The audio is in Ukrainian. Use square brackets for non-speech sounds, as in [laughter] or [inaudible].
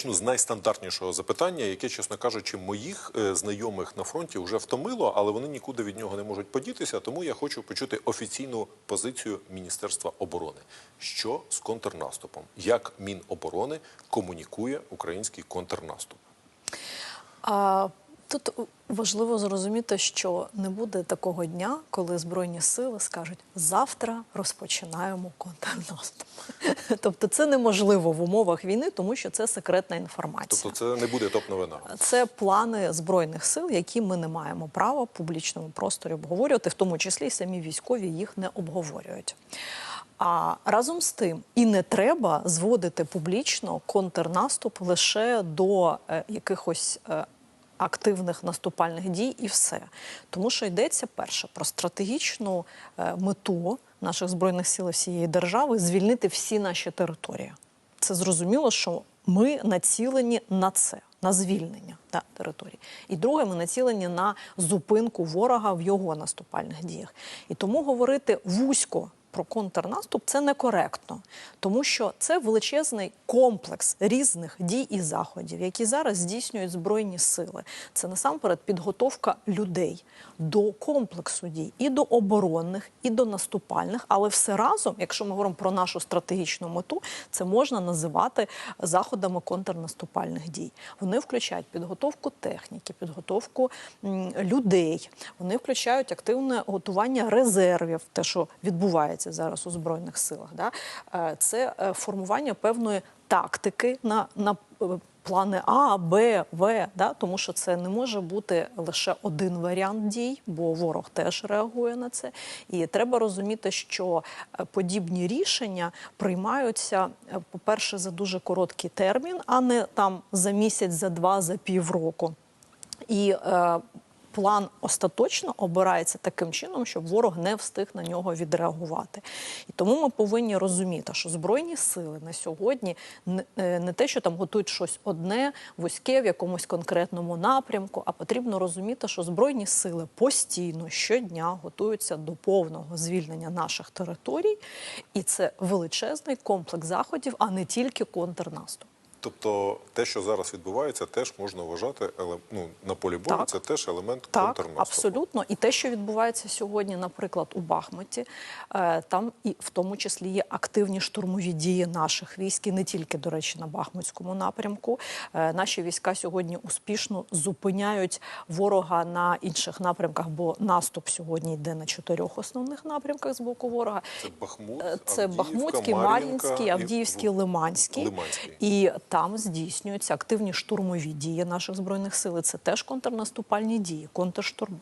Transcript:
Почну з найстандартнішого запитання, яке, чесно кажучи, моїх е, знайомих на фронті вже втомило, але вони нікуди від нього не можуть подітися. Тому я хочу почути офіційну позицію Міністерства оборони. Що з контрнаступом? Як Міноборони комунікує український контрнаступ? Тут важливо зрозуміти, що не буде такого дня, коли збройні сили скажуть завтра розпочинаємо контрнаступ. [laughs] Тобто, це неможливо в умовах війни, тому що це секретна інформація. Тобто, це не буде топ-новина. Це плани збройних сил, які ми не маємо права в публічному просторі обговорювати, в тому числі і самі військові їх не обговорюють. А разом з тим і не треба зводити публічно контрнаступ лише до е, якихось. е, Активних наступальних дій і все, тому що йдеться перше про стратегічну е, мету наших збройних сил всієї держави звільнити всі наші території. Це зрозуміло, що ми націлені на це, на звільнення да, території. І друге, ми націлені на зупинку ворога в його наступальних діях. І тому говорити вузько. Про контрнаступ це некоректно, тому що це величезний комплекс різних дій і заходів, які зараз здійснюють збройні сили. Це насамперед підготовка людей до комплексу дій і до оборонних, і до наступальних. Але все разом, якщо ми говоримо про нашу стратегічну мету, це можна називати заходами контрнаступальних дій. Вони включають підготовку техніки, підготовку людей. Вони включають активне готування резервів, те, що відбувається зараз у збройних силах. Да? Е, Це е, формування певної тактики на, на е, плани А, Б, В, да? тому що це не може бути лише один варіант дій, бо ворог теж реагує на це. І треба розуміти, що подібні рішення приймаються, по-перше, за дуже короткий термін, а не там за місяць, за два, за півроку. І е, план остаточно обирається таким чином, щоб ворог не встиг на нього відреагувати. І тому ми повинні розуміти, що збройні сили на сьогодні не, е, не те, що там готують щось одне, вузьке в якомусь конкретному напрямку, а потрібно розуміти, що збройні сили постійно щодня готуються до повного звільнення наших територій, і це величезний комплекс заходів, а не тільки контрнаступ. Тобто, те, що зараз відбувається, теж можна вважати ну, на полі бою. Так. Це теж елемент Так, контрнаступу. абсолютно. І те, що відбувається сьогодні, наприклад, у Бахмуті, е, там і в тому числі є активні штурмові дії наших військ, і не тільки, до речі, на Бахмутському напрямку. Е, Наші війська сьогодні успішно зупиняють ворога на інших напрямках, бо наступ сьогодні йде на чотирьох основних напрямках з боку ворога. Це Бахмут, Е, Це Авдіївка, Бахмутський, Мар'їнський, Авдіївський, Ву- Лиманський. Лиманський. І там здійснюються активні штурмові дії наших збройних сил. Це теж контрнаступальні дії, контрштурм.